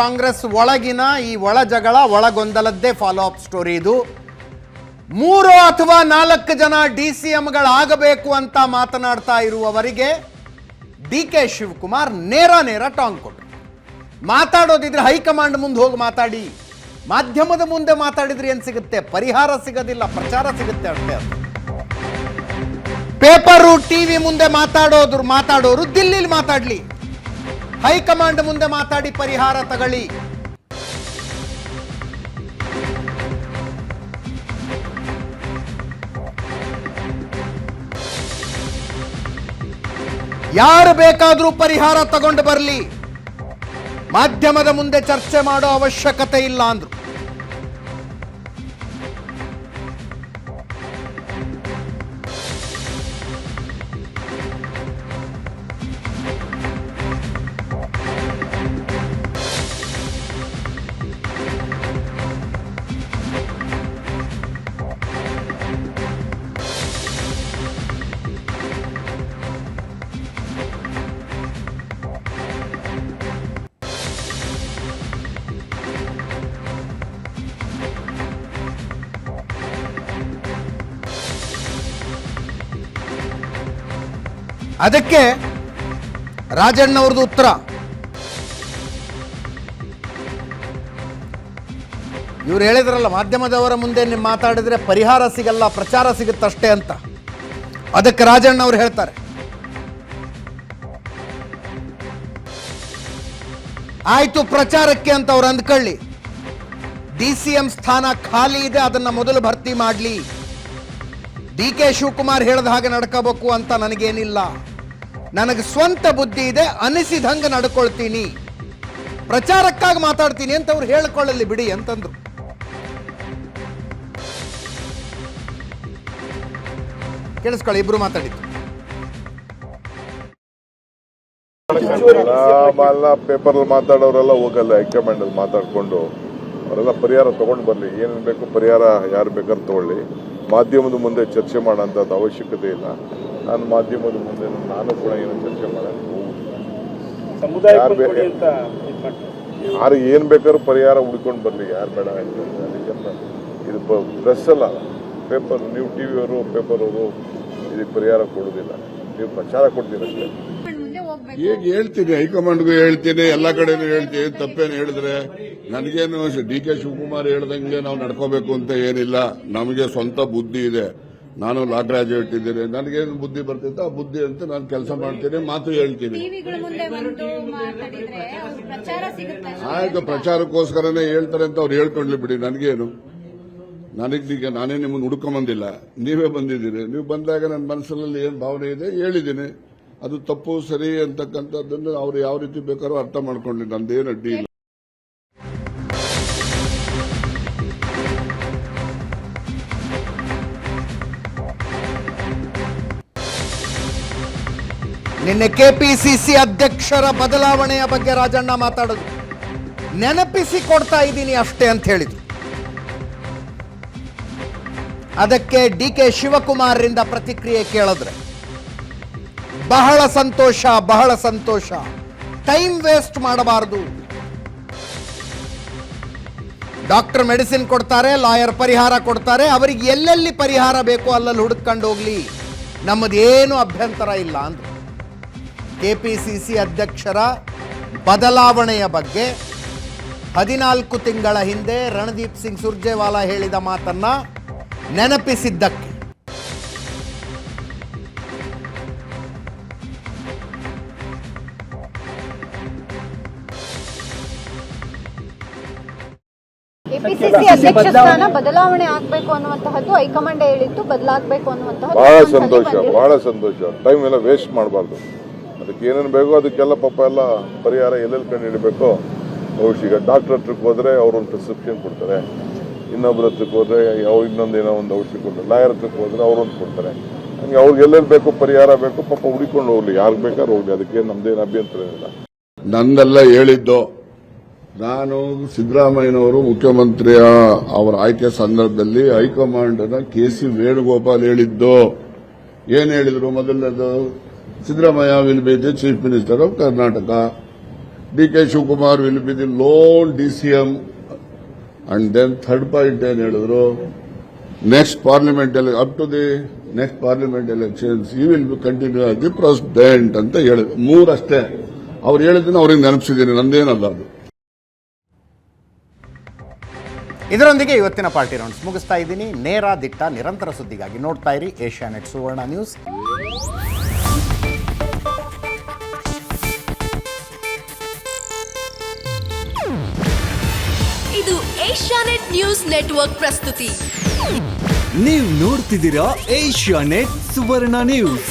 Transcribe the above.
ಕಾಂಗ್ರೆಸ್ ಒಳಗಿನ ಈ ಒಳ ಜಗಳ ಒಳಗೊಂದಲದ್ದೇ ಫಾಲೋ ಅಪ್ ಸ್ಟೋರಿ ಇದು. ಮೂರು ಅಥವಾ ನಾಲ್ಕು ಜನ ಡಿ ಸಿ ಎಂಗಳಾಗಬೇಕು ಅಂತ ಮಾತನಾಡ್ತಾ ಇರುವವರಿಗೆ ಡಿ ಕೆ ಶಿವಕುಮಾರ್ ನೇರ ನೇರ ಟಾಂಗ್ ಕೊಟ್ಟರು ಮಾತಾಡೋದಿದ್ರೆ ಹೈಕಮಾಂಡ್ ಮುಂದೆ ಹೋಗಿ ಮಾತಾಡಿ. ಮಾಧ್ಯಮದ ಮುಂದೆ ಮಾತಾಡಿದ್ರೆ ಏನು ಸಿಗುತ್ತೆ? ಪರಿಹಾರ ಸಿಗೋದಿಲ್ಲ, ಪ್ರಚಾರ ಸಿಗುತ್ತೆ ಅಷ್ಟೇ ಪೇಪರು ಟಿವಿ ಮುಂದೆ ಮಾತಾಡೋದ್ರು ಮಾತಾಡೋರು ದಿಲ್ಲಿಲಿ ಮಾತಾಡ್ಲಿ. ಹೈಕಮಾಂಡ್ ಮುಂದೆ ಮಾತಾಡಿ ಪರಿಹಾರ ತಗೊಳ್ಳಿ. ಯಾರು ಬೇಕಾದರೂ ಪರಿಹಾರ ತಗೊಂಡು ಬರಲಿ. ಮಾಧ್ಯಮದ ಮುಂದೆ ಚರ್ಚೆ ಮಾಡೋ ಅವಶ್ಯಕತೆ ಇಲ್ಲ ಅಂದ್ರು. ಅದಕ್ಕೆ ರಾಜಣ್ಣವ್ರದ್ದು ಉತ್ತರ. ಇವ್ರು ಹೇಳಿದ್ರಲ್ಲ, ಮಾಧ್ಯಮದವರ ಮುಂದೆ ನೀವು ಮಾತಾಡಿದ್ರೆ ಪರಿಹಾರ ಸಿಗಲ್ಲ, ಪ್ರಚಾರ ಸಿಗುತ್ತಷ್ಟೇ ಅಂತ. ಅದಕ್ಕೆ ರಾಜಣ್ಣ ಅವ್ರು ಹೇಳ್ತಾರೆ. ಆಯ್ತು ಪ್ರಚಾರಕ್ಕೆ ಅಂತ ಅವ್ರು ಅಂದ್ಕೊಳ್ಳಿ. ಡಿ ಸಿ ಎಂ ಸ್ಥಾನ ಖಾಲಿ ಇದೆ, ಅದನ್ನ ಮೊದಲು ಭರ್ತಿ ಮಾಡಲಿ. ಡಿ ಕೆ ಶಿವಕುಮಾರ್ ಹೇಳಿದ ಹಾಗೆ ನಡ್ಕೋಬೇಕು ಅಂತ ನನಗೇನಿಲ್ಲ. ನನಗೆ ಸ್ವಂತ ಬುದ್ಧಿ ಇದೆ ಅನಿಸಿದಂಗೆ ನಡ್ಕೊಳ್ತೀನಿ. ಪ್ರಚಾರಕ್ಕಾಗಿ ಮಾತಾಡ್ತೀನಿ ಅಂತ ಅವ್ರು ಹೇಳ್ಕೊಳ್ಳಲಿ ಬಿಡಿ ಅಂತಂದ್ರು. ಕೇಳಿಸ್ಕೊಳ್ಳಿ, ಇಬ್ರು ಮಾತಾಡಿದ್ದು ನಾವೆಲ್ಲ ಪೇಪರ್ ಮಾತಾಡೋರೆಲ್ಲ ಹೋಗಲ್ಲ ಹೈಕಮಾಂಡ್ ಮಾತಾಡ್ಕೊಂಡು. ಅವರೆಲ್ಲ ಪರಿಹಾರ ತಗೊಂಡು ಬರ್ಲಿ, ಏನೇನು ಬೇಕು ಪರಿಹಾರ, ಯಾರು ಬೇಕಾದ್ರೂ ತಗೊಳ್ಳಿ. ಮಾಧ್ಯಮದ ಮುಂದೆ ಚರ್ಚೆ ಮಾಡೋಂಥದ್ದು ಅವಶ್ಯಕತೆ ಇಲ್ಲ. ನಾನು ಮಾಧ್ಯಮದ ಮುಂದೆ ನಾನು ಕೂಡ ಏನು ಚರ್ಚೆ ಸಮುದಾಯ ಯಾರ್ ಏನು ಬೇಕಾದ್ರೂ ಪರಿಹಾರ ಹುಡ್ಕೊಂಡು ಬರಲಿ ಯಾರು ಬೇಡ ಇದು ಪ್ರೆಸ್ ಅಲ್ಲ. ಪೇಪರ್ ನೀವು ಟಿ ವಿಯವರು ಪೇಪರ್ ಅವರು ಇದಕ್ಕೆ ಪರಿಹಾರ ಕೊಡೋದಿಲ್ಲ. ನೀವು ಪ್ರಚಾರ ಕೊಡ್ತೀರಿ ಅಷ್ಟೇ. ಮುಂದೆ ಹೋಗ್ಬೇಕು ಈಗ ಹೇಳ್ತೀನಿ? ಹೈಕಮಾಂಡ್ಗೂ ಹೇಳ್ತೀನಿ ಎಲ್ಲಾ ಕಡೆನೂ ಹೇಳ್ತೀನಿ. ತಪ್ಪೇನು ಹೇಳಿದ್ರೆ? ನನಗೇನು ಡಿ ಕೆ ಶಿವಕುಮಾರ್ ಹೇಳ್ದಂಗೆ ನಾವು ನಡ್ಕೋಬೇಕು ಅಂತ ಏನಿಲ್ಲ. ನಮಗೆ ಸ್ವಂತ ಬುದ್ಧಿ ಇದೆ. ನಾನು ಲಾ ಗ್ರಾಜುಯೇಟ್ ಇದ್ದೀನಿ. ನನಗೇನು ಬುದ್ಧಿ ಬರ್ತಿತ್ತು ಆ ಬುದ್ಧಿ ಅಂತ ನಾನು ಕೆಲಸ ಮಾಡ್ತೀನಿ ಮಾತು ಹೇಳ್ತೀನಿ. ಆಯ್ತು ಪ್ರಚಾರಕ್ಕೋಸ್ಕರನೇ ಹೇಳ್ತಾರೆ ಅಂತ ಅವ್ರು ಹೇಳ್ಕೊಂಡ್ಲಿ ಬಿಡಿ ನನಗೇನು. ನನಗೀಗ ನಾನೇ ನಿಮ್ಮನ್ನು ಹುಡ್ಕೊಂಬಂದಿಲ್ಲ ನೀವೇ ಬಂದಿದ್ದೀರಿ. ನೀವು ಬಂದಾಗ ನನ್ನ ಮನಸ್ಸಿನಲ್ಲಿ ಏನು ಭಾವನೆ ಇದೆ? ಹೇಳಿದ್ದೀನಿ. ಅದು ತಪ್ಪು, ಸರಿ ಅಂತಕ್ಕಂಥದ್ದನ್ನು ಅವ್ರು ಯಾವ ರೀತಿ ಬೇಕಾದ್ರೂ ಅರ್ಥ ಮಾಡ್ಕೊಂಡ್ಲಿ. ನಂದೇನು ಅಡ್ಡಿ ಇಲ್ಲ. ನಿನ್ನೆ ಕೆಪಿಸಿಸಿ ಅಧ್ಯಕ್ಷರ ಬದಲಾವಣೆಯ ಬಗ್ಗೆ ರಾಜಣ್ಣ ಮಾತಾಡೋದು. ನೆನಪಿಸಿ ಕೊಡ್ತಾ ಇದ್ದೀನಿ ಅಷ್ಟೇ ಅಂತ ಹೇಳಿದ್ರು. ಅದಕ್ಕೆ ಡಿ ಕೆ ಶಿವಕುಮಾರ್ರಿಂದ ಪ್ರತಿಕ್ರಿಯೆ ಕೇಳಿದ್ರೆ. ಬಹಳ ಸಂತೋಷ ಬಹಳ ಸಂತೋಷ. ಟೈಮ್ ವೇಸ್ಟ್ ಮಾಡಬಾರದು. ಡಾಕ್ಟರ್ ಮೆಡಿಸಿನ್ ಕೊಡ್ತಾರೆ ಲಾಯರ್ ಪರಿಹಾರ ಕೊಡ್ತಾರೆ. ಅವರಿಗೆ ಎಲ್ಲೆಲ್ಲಿ ಪರಿಹಾರ ಬೇಕೋ ಅಲ್ಲಲ್ಲಿ ಹುಡುಕೊಂಡು ಹೋಗ್ಲಿ. ನಮ್ಮದೇನು ಅಭ್ಯಂತರ ಇಲ್ಲ ಅಂದ್ರು. ಸಿ ಅಧ್ಯಕ್ಷರ ಬದಲಾವಣೆಯ ಬಗ್ಗೆ ಹದಿನಾಲ್ಕು ತಿಂಗಳ ಹಿಂದೆ ರಣದೀಪ್ ಸಿಂಗ್ ಸುರ್ಜೇವಾಲಾ ಹೇಳಿದ ಮಾತನ್ನ ನೆನಪಿಸಿದ್ದಕ್ಕೆ ಕೆಪಿಸಿಸಿ ಅಧ್ಯಕ್ಷ ಸ್ಥಾನ ಬದಲಾವಣೆ ಆಗ್ಬೇಕು ಅನ್ನುವಂತಹದ್ದು ಹೈಕಮಾಂಡ್ ಹೇಳಿತ್ತು ಬದಲಾಗಬೇಕು ಅನ್ನುವಂತಹದ್ದು ಬಹಳ ಸಂತೋಷ. ಬಹಳ ಸಂತೋಷ. ಟೈಮ್ ಎಲ್ಲ ವೇಸ್ಟ್ ಮಾಡಬಾರ್ದು. ಅದಕ್ಕೆ ಏನೇನು ಬೇಕೋ ಅದಕ್ಕೆಲ್ಲ ಪಾಪ ಎಲ್ಲ ಪರಿಹಾರ ಎಲ್ಲೆಲ್ಲಿ ಕಂಡು ಹಿಡಬೇಕೋ? ಔಷಧಿ ಈಗ ಡಾಕ್ಟರ್ ಹತ್ರಕ್ಕೆ ಹೋದ್ರೆ ಅವ್ರೊಂದು ಪ್ರಿಸ್ಕ್ರಿಪ್ಷನ್ ಕೊಡ್ತಾರೆ. ಇನ್ನೊಬ್ರ ಹತ್ರಕ್ಕೆ ಹೋದ್ರೆ ಅವ್ರು ಇನ್ನೊಂದು ಏನೋ ಒಂದು ಔಷಧಿ ಕೊಡ್ತಾರೆ. ಲಾಯರ್ ಹತ್ರಕ್ಕೆ ಹೋದ್ರೆ ಅವ್ರೊಂದು ಕೊಡ್ತಾರೆ. ಹಂಗೆ ಅವ್ರಿಗೆ ಎಲ್ಲೆಲ್ಲಿ ಬೇಕು ಪರಿಹಾರ ಬೇಕು ಪಾಪ ಹುಡಿಕೊಂಡು ಹೋಗ್ಲಿ. ಯಾರು ಬೇಕಾದ್ರೂ ಹೋಗ್ಲಿ. ಅದಕ್ಕೆ ನಮ್ದೇನು ಅಭ್ಯಂತರ ಇಲ್ಲ. ನಂದೆಲ್ಲ ಹೇಳಿದ್ದು ನಾನು ಸಿದ್ದರಾಮಯ್ಯನವರು ಮುಖ್ಯಮಂತ್ರಿಯ ಅವರ ಆಯ್ಕೆ ಸಂದರ್ಭದಲ್ಲಿ ಹೈಕಮಾಂಡ್ ಕೆ ಸಿ ವೇಣುಗೋಪಾಲ್ ಹೇಳಿದ್ದು, ಏನ್ ಹೇಳಿದ್ರು? ಮೊದಲನೇದು, Siddaramaiah will be the chief minister of Karnataka D K Shivakumar will be the lone D C M and then third point ಏನ್ ಹೇಳಿದ್ರು? Next parliament up to the next parliament elections you will be continue as the president ಅಂತ ಹೇಳಿದ್ರು. ಮೂರಷ್ಟೇ. ಅವ್ರು ಹೇಳಿದ್ದನ್ನ ಅವ್ರಿಗೆ ನೆನಪಿಸಿದ್ದೀನಿ ನಂದೇನಲ್ಲ ಅದು. ಇದರೊಂದಿಗೆ ಇವತ್ತಿನ ಪಾರ್ಟಿ ರೌಂಡ್ಸ್ ಮುಗಿಸ್ತಾ ಇದ್ದೀನಿ. ನೇರ ದಿಟ್ಟ ನಿರಂತರ ಸುದ್ದಿಗಾಗಿ ನೋಡ್ತಾ ಇರಿ ಏಷ್ಯಾ ನೆಟ್ ಸುವರ್ಣ ನ್ಯೂಸ್. ಇದು ಏಷ್ಯಾನೆಟ್ ನ್ಯೂಸ್ ನೆಟ್ವರ್ಕ್ ಪ್ರಸ್ತುತಿ. ನೀವು ನೋಡ್ತಿದ್ದೀರಾ ಏಷ್ಯಾ ನೆಟ್ ಸುವರ್ಣ ನ್ಯೂಸ್.